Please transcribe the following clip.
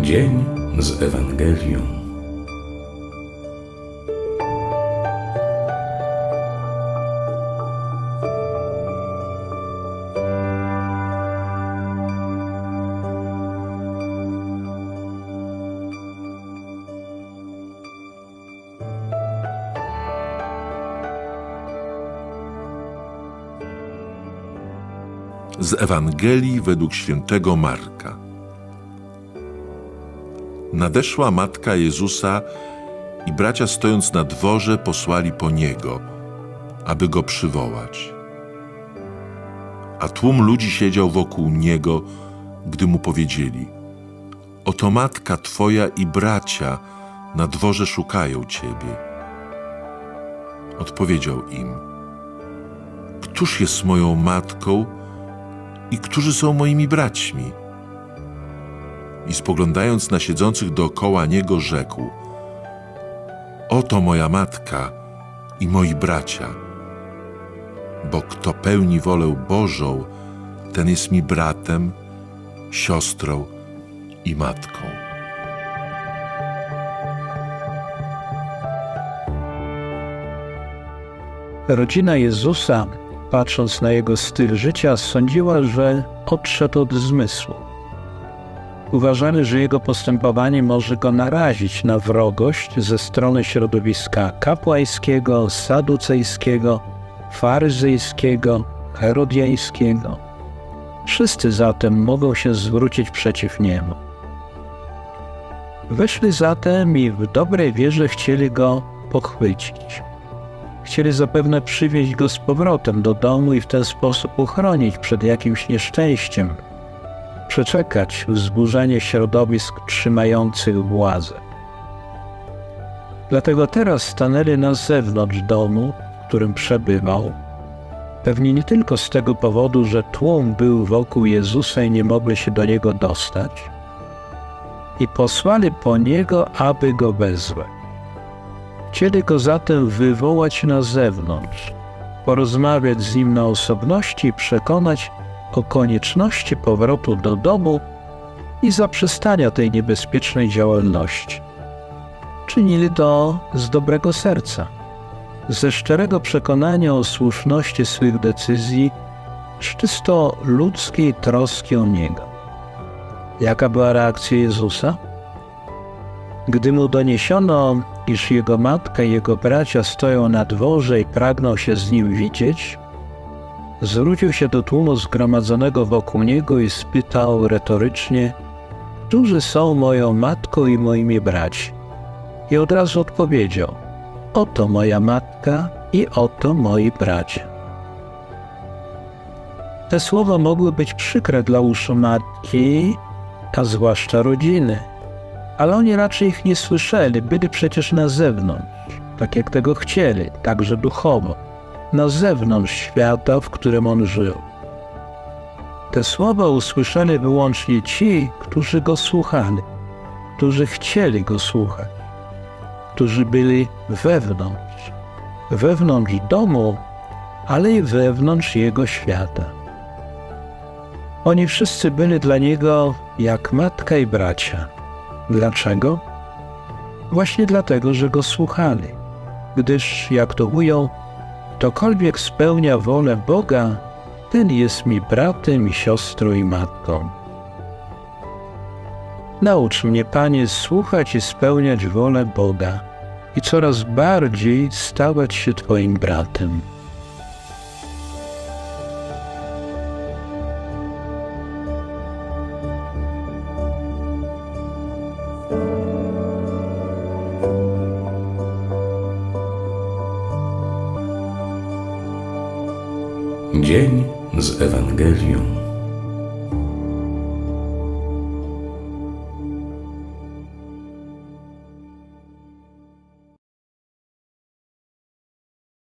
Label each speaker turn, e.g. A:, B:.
A: Dzień z Ewangelią.
B: Z Ewangelii według świętego Marka. Nadeszła matka Jezusa i bracia stojąc na dworze posłali po niego, aby go przywołać. A tłum ludzi siedział wokół niego, gdy mu powiedzieli: Oto matka twoja i bracia na dworze szukają ciebie. Odpowiedział im: Któż jest moją matką i którzy są moimi braćmi? I spoglądając na siedzących dookoła niego, rzekł: Oto moja matka i moi bracia. Bo kto pełni wolę Bożą, ten jest mi bratem, siostrą i matką.
C: Rodzina Jezusa, patrząc na jego styl życia, sądziła, że odszedł od zmysłu. Uważali, że jego postępowanie może go narazić na wrogość ze strony środowiska kapłańskiego, saducejskiego, faryzyjskiego, herodiańskiego. Wszyscy zatem mogą się zwrócić przeciw niemu. Weszli zatem i w dobrej wierze chcieli go pochwycić. Chcieli zapewne przywieźć go z powrotem do domu i w ten sposób uchronić przed jakimś nieszczęściem, przeczekać wzburzenie środowisk trzymających władzę. Dlatego teraz stanęli na zewnątrz domu, w którym przebywał. Pewnie nie tylko z tego powodu, że tłum był wokół Jezusa i nie mogli się do niego dostać, i posłali po niego, aby go wezwać. Chcieli go zatem wywołać na zewnątrz, porozmawiać z nim na osobności i przekonać o konieczności powrotu do domu i zaprzestania tej niebezpiecznej działalności. Czynili to z dobrego serca, ze szczerego przekonania o słuszności swych decyzji, z czysto ludzkiej troski o Niego. Jaka była reakcja Jezusa? Gdy mu doniesiono, iż jego matka i jego bracia stoją na dworze i pragną się z nim widzieć, zwrócił się do tłumu zgromadzonego wokół niego i spytał retorycznie, którzy są moją matką i moimi braćmi. I od razu odpowiedział, oto moja matka i oto moi bracia. Te słowa mogły być przykre dla uszu matki, a zwłaszcza rodziny, ale oni raczej ich nie słyszeli, byli przecież na zewnątrz, tak jak tego chcieli, także duchowo, na zewnątrz świata, w którym on żył. Te słowa usłyszeli wyłącznie ci, którzy go słuchali, którzy chcieli go słuchać, którzy byli wewnątrz, wewnątrz domu, ale i wewnątrz jego świata. Oni wszyscy byli dla niego jak matka i bracia. Dlaczego? Właśnie dlatego, że go słuchali, gdyż, jak to ujął, ktokolwiek spełnia wolę Boga, ten jest mi bratem i siostrą i matką. Naucz mnie, Panie, słuchać i spełniać wolę Boga i coraz bardziej stawać się Twoim bratem.
A: Dzień z Ewangelią.